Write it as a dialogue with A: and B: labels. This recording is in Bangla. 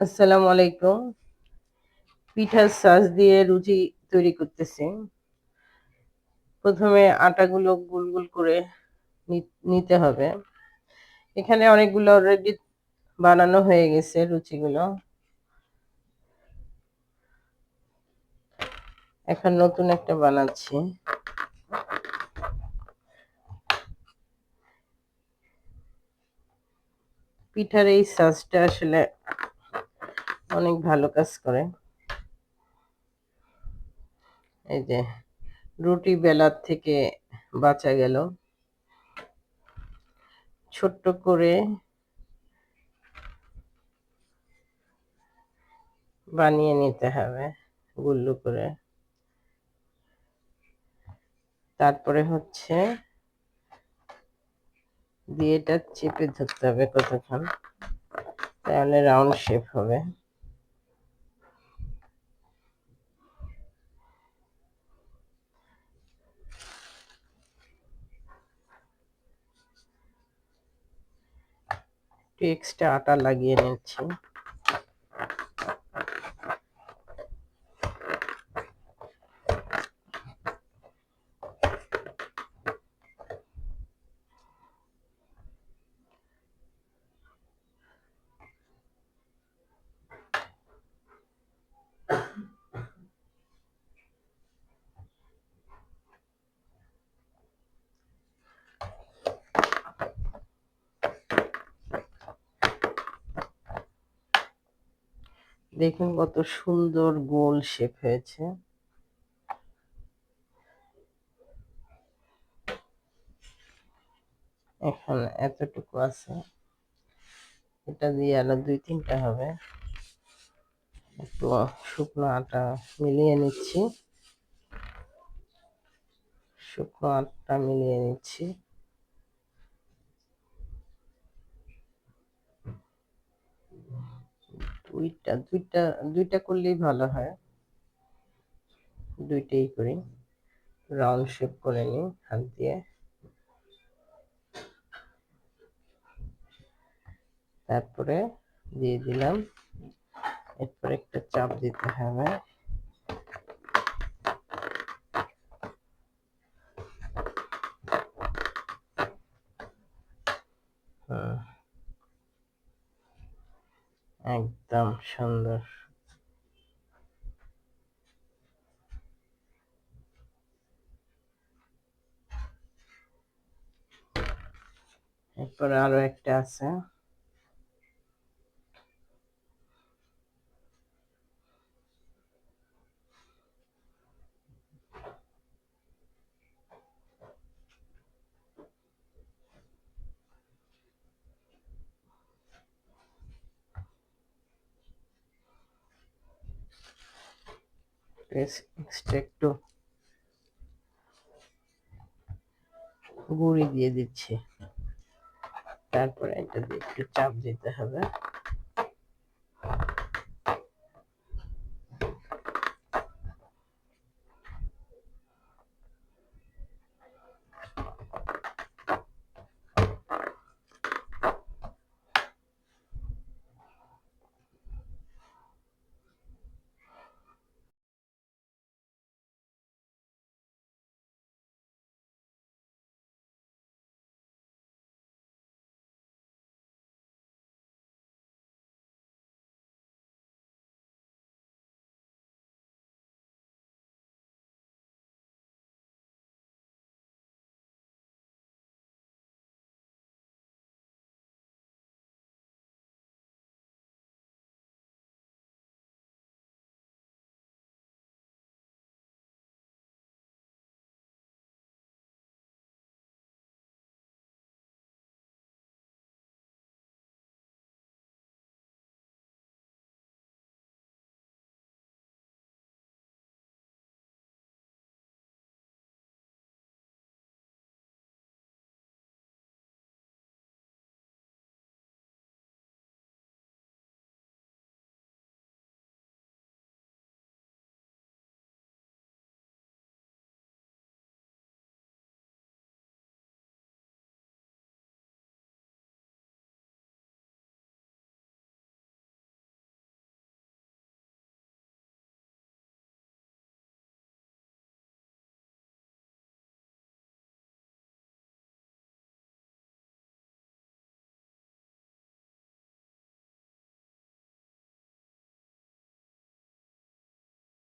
A: আসসালামু আলাইকুম। পিঠার সাজ দিয়ে রুটি তৈরি করতেছি। প্রথমে আটাগুলো গুল গুল করে নিতে হবে। এখানে অনেকগুলো অলরেডি বানানো হয়ে গেছে রুচিগুলো। এখন নতুন একটা বানাচ্ছি। পিঠার এই সাজটা আসলে অনেক ভালো কাজ করে। এই যে, রুটি বেলার থেকে বাঁচা গেল। ছোট্ট করে বানিয়ে নিতে হবে, গুল্লু করে। তারপরে হচ্ছে দিয়ে এটা চেপে ধরতে হবে কতক্ষণ, তাহলে রাউন্ড শেপ হবে। একটু এক্সট্রা আটা লাগিয়ে নিচ্ছি। দেখুন কত সুন্দর গোল শেপ হয়েছে। এখন এতটুকু আছে। এটা দিয়ে আরও দুই তিনটা হবে। একটু শুকনো আটা মিলিয়ে নিচ্ছি। শুকনো আটা মিলিয়ে নিচ্ছি। দুইটা দুইটা দুইটা করলেই ভালো হয়। দুইটাই করি। রাউন্ড শেপ করে নিই হাত দিয়ে। তারপরে দিয়ে দিলাম। এরপর একটা চাপ দিতে হবে। একদম সুন্দর। এরপরে আরও একটা আছে। এক্সট্রা একটু গুঁড়ি দিয়ে দিচ্ছি। তারপরে এটা দিয়ে একটু চাপ দিতে হবে।